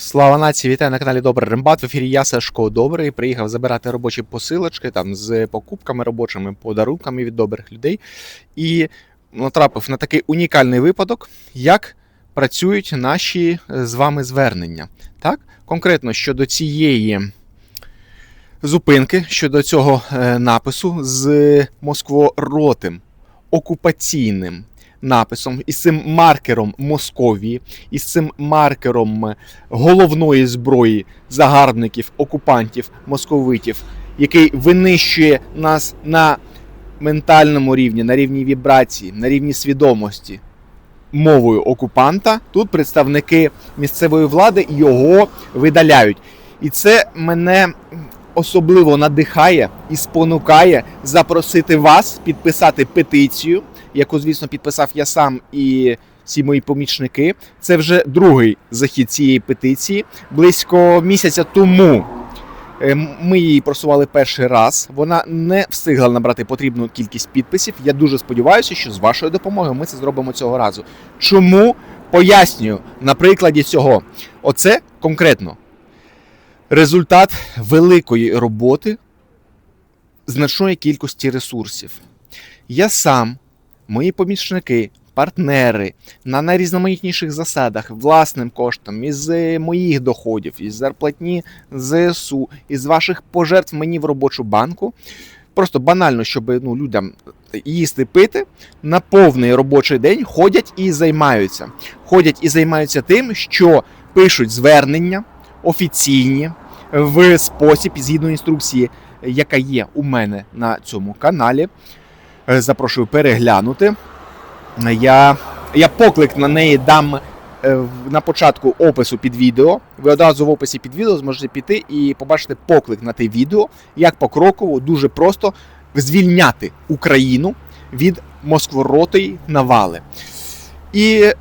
Слава нації, вітаю на каналі Добрий Рембат. В ефірі я Сашко Добрий. Приїхав забирати робочі посилочки там з покупками робочими, подарунками від добрих людей. І натрапив на такий унікальний випадок, як працюють наші е, з вами звернення. Так? Конкретно щодо цієї зупинки, щодо цього е, напису з москворотим окупаційним написом, із цим маркером Московії, із цим маркером головної зброї загарбників, окупантів, московитів, який винищує нас на ментальному рівні, на рівні вібрації, на рівні свідомості. Мовою окупанта тут представники місцевої влади його видаляють. І це мене особливо надихає і спонукає запросити вас підписати петицію, яку, звісно, підписав я сам і всі мої помічники. Це вже другий захід цієї петиції. Близько місяця тому е, ми її просували перший раз. Вона не встигла набрати потрібну кількість підписів. Я дуже сподіваюся, що з вашою допомогою ми це зробимо цього разу. Чому пояснюю на прикладі цього? Оце конкретно результат великої роботи значної кількості ресурсів. Я сам, мої помічники, партнери на найрізноманітніших засадах, власним коштом, із моїх доходів, із зарплатні ЗСУ, із ваших пожертв мені в робочу банку. Просто банально, щоб ну, людям їсти пити на повний робочий день ходять і займаються. Ходять і займаються тим, що пишуть звернення офіційні в спосіб згідно інструкції, яка є у мене на цьому каналі. Е, Запрошую переглянути. Я, я поклик на неї дам е, на початку опису під відео. Ви одразу в описі під відео зможете піти і побачити поклик на те відео, як покроково дуже просто звільняти Україну від москворотої навали. І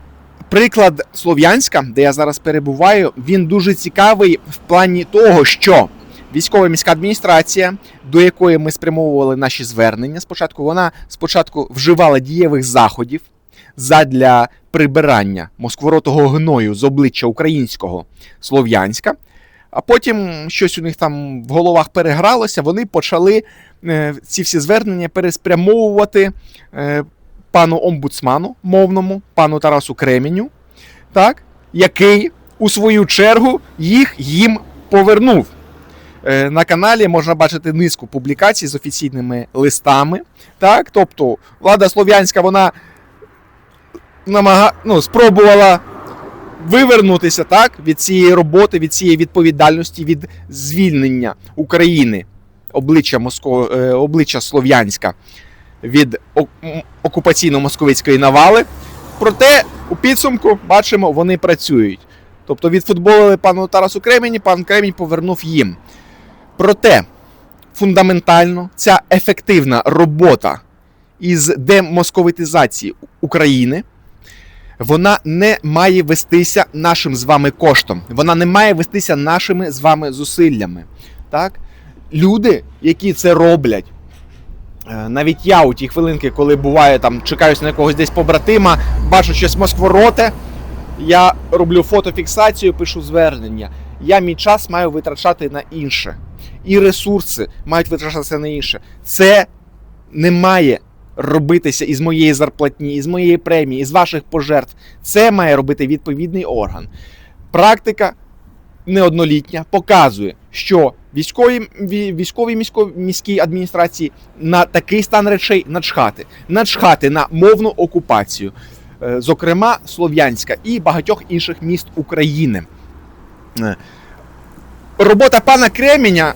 приклад Слов'янська, де я зараз перебуваю, він дуже цікавий в плані того, що військова міська адміністрація, до якої ми спрямовували наші звернення, спочатку вона спочатку вживала дієвих заходів задля прибирання москворотого гною з обличчя українського Слов'янська. А потім щось у них там в головах перегралося, вони почали е, ці всі звернення переспрямовувати е, пану омбудсману мовному, пану Тарасу Кременю, так, який у свою чергу їх їм повернув. Е, На каналі можна бачити низку публікацій з офіційними листами. Так, тобто влада слов'янська вона намага... ну, спробувала вивернутися так, від цієї роботи, від цієї відповідальності, від звільнення України, обличчя, Моско... е, обличчя Слов'янська від окупаційно-московицької навали. Проте у підсумку бачимо, вони працюють. Тобто відфутболили пану Тарасу Кремені, пан Кремінь повернув їм. Проте фундаментально ця ефективна робота із демосковитизації України. Вона не має вестися нашим з вами коштом. Вона не має вестися нашими з вами зусиллями. Так? Люди, які це роблять, Е, Навіть я у ті хвилинки, коли буває там, чекаюсь на якогось десь побратима, бачу щось москвороте, я роблю фотофіксацію, пишу звернення. Я мій час маю витрачати на інше. І ресурси мають витрачатися на інше. Це не має робитися із моєї зарплатні, із моєї премії, із ваших пожертв. Це має робити відповідний орган. Практика неоднолітня показує, що військовій, ві- військовій місько- міській адміністрації на такий стан речей начхати, начхати на мовну окупацію, е, зокрема Слов'янська і багатьох інших міст України. Е, Робота пана Кременя,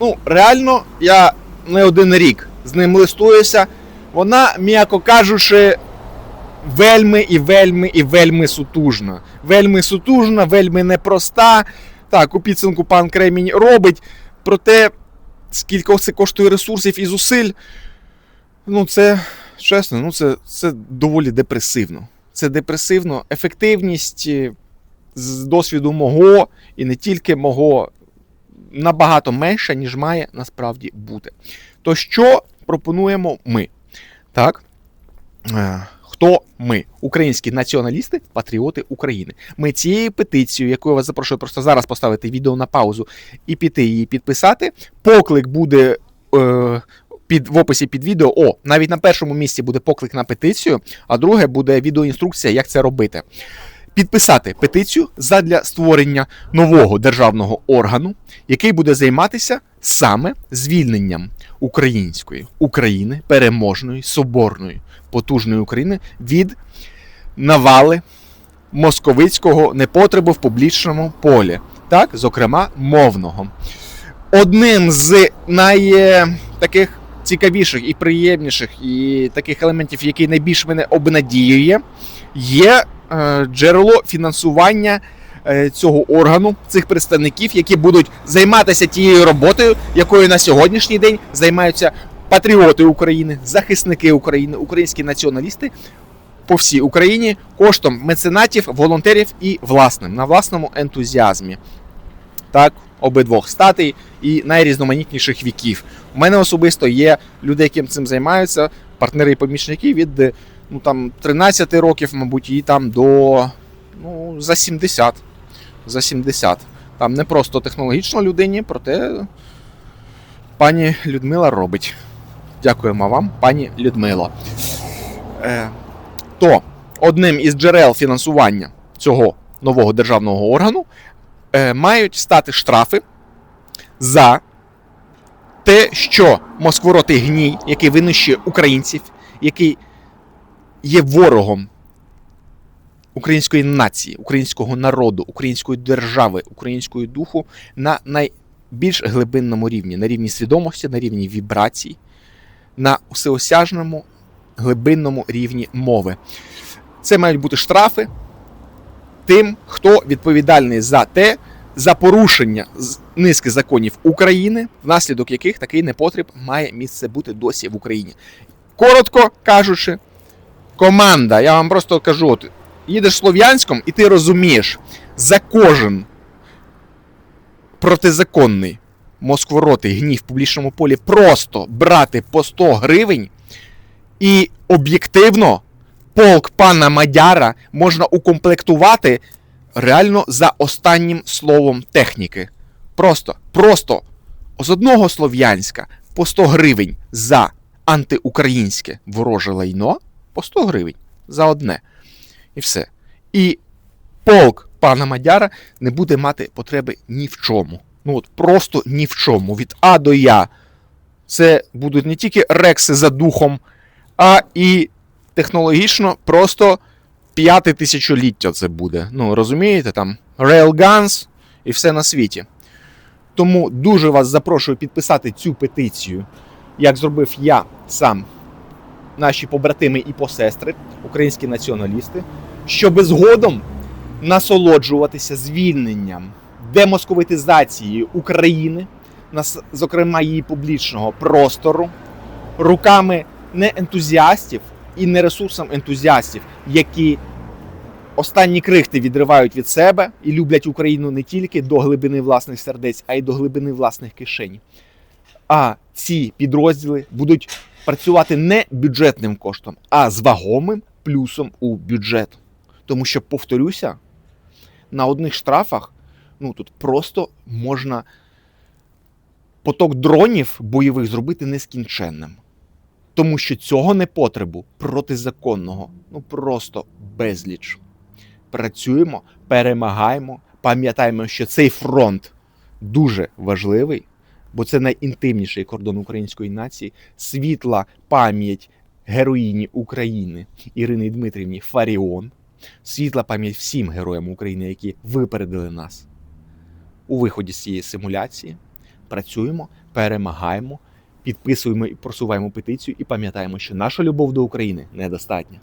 ну реально, я не один рік з ним листуюся. Вона, м'яко кажучи, вельми і вельми і вельми сутужна. Вельми сутужна, вельми непроста. Так, у підсумку пан Кремінь робить. Проте, скільки це коштує ресурсів і зусиль, ну це чесно, ну це, це доволі депресивно. Це депресивно. Ефективність е, з досвіду мого і не тільки мого набагато менша, ніж має насправді бути. То що пропонуємо ми? Так. Е, Хто ми? Українські націоналісти, патріоти України. Ми цією петицією, яку я вас запрошую просто зараз поставити відео на паузу і піти її підписати. Поклик буде е, під, в описі під відео. О, навіть на першому місці буде поклик на петицію, а друге буде відеоінструкція, як це робити. Підписати петицію задля створення нового державного органу, який буде займатися саме звільненням української України, переможної, соборної, потужної України від навали московицького непотребу в публічному полі, так, зокрема, мовного. Одним з найтаких цікавіших і приємніших, і таких елементів, який найбільш мене обнадіює, є е, джерело фінансування е, цього органу, цих представників, які будуть займатися тією роботою, якою на сьогоднішній день займаються патріоти України, захисники України, українські націоналісти по всій Україні коштом меценатів, волонтерів і власним на власному ентузіазмі. Так, обидвох статей і найрізноманітніших віків. У мене особисто є люди, яким цим займаються, партнери і помічники від е, ну, там, 13 років, мабуть, і там до ну, за 70. За 70. Там не просто технологічно людині, проте пані Людмила робить. Дякуємо вам, пані Людмило. Е, то одним із джерел фінансування цього нового державного органу е, мають стати штрафи за те, що Москворотий гній, який винищує українців, який є ворогом української нації, українського народу, української держави, українського духу на найбільш глибинному рівні, на рівні свідомості, на рівні вібрацій, на всеосяжному глибинному рівні мови. Це мають бути штрафи тим, хто відповідальний за те, за порушення низки законів України, внаслідок яких такий непотріб має місце бути досі в Україні. Коротко кажучи, команда, я вам просто кажу, от, їдеш Слов'янськом, і ти розумієш, за кожен протизаконний москворотий гнів в публічному полі просто брати по 100 гривень, і об'єктивно полк пана Мадяра можна укомплектувати реально за останнім словом техніки. Просто, просто з одного Слов'янська по 100 гривень за антиукраїнське вороже лайно, по 100 гривень за одне. І все. І полк пана Мадяра не буде мати потреби ні в чому. Ну от просто ні в чому. Від А до Я. Це будуть не тільки рекси за духом, а і технологічно просто п'яте тисячоліття це буде. Ну, розумієте, там Railguns і все на світі. Тому дуже вас запрошую підписати цю петицію, як зробив я сам, наші побратими і посестри, українські націоналісти, щоб згодом насолоджуватися звільненням, демосковитизацією України, зокрема її публічного простору, руками не ентузіастів і не ресурсом ентузіастів, які останні крихти відривають від себе і люблять Україну не тільки до глибини власних сердець, а й до глибини власних кишень. А ці підрозділи будуть працювати не бюджетним коштом, а з вагомим плюсом у бюджет. Тому що, повторюся, на одних штрафах ну тут просто можна поток дронів бойових зробити нескінченним. Тому що цього непотребу протизаконного, ну просто безліч. Працюємо, перемагаємо, пам'ятаємо, що цей фронт дуже важливий, бо це найінтимніший кордон української нації, світла пам'ять героїні України Ірини Дмитрівні Фаріон, світла пам'ять всім героям України, які випередили нас у виході з цієї симуляції. Працюємо, перемагаємо, підписуємо і просуваємо петицію і пам'ятаємо, що наша любов до України недостатня.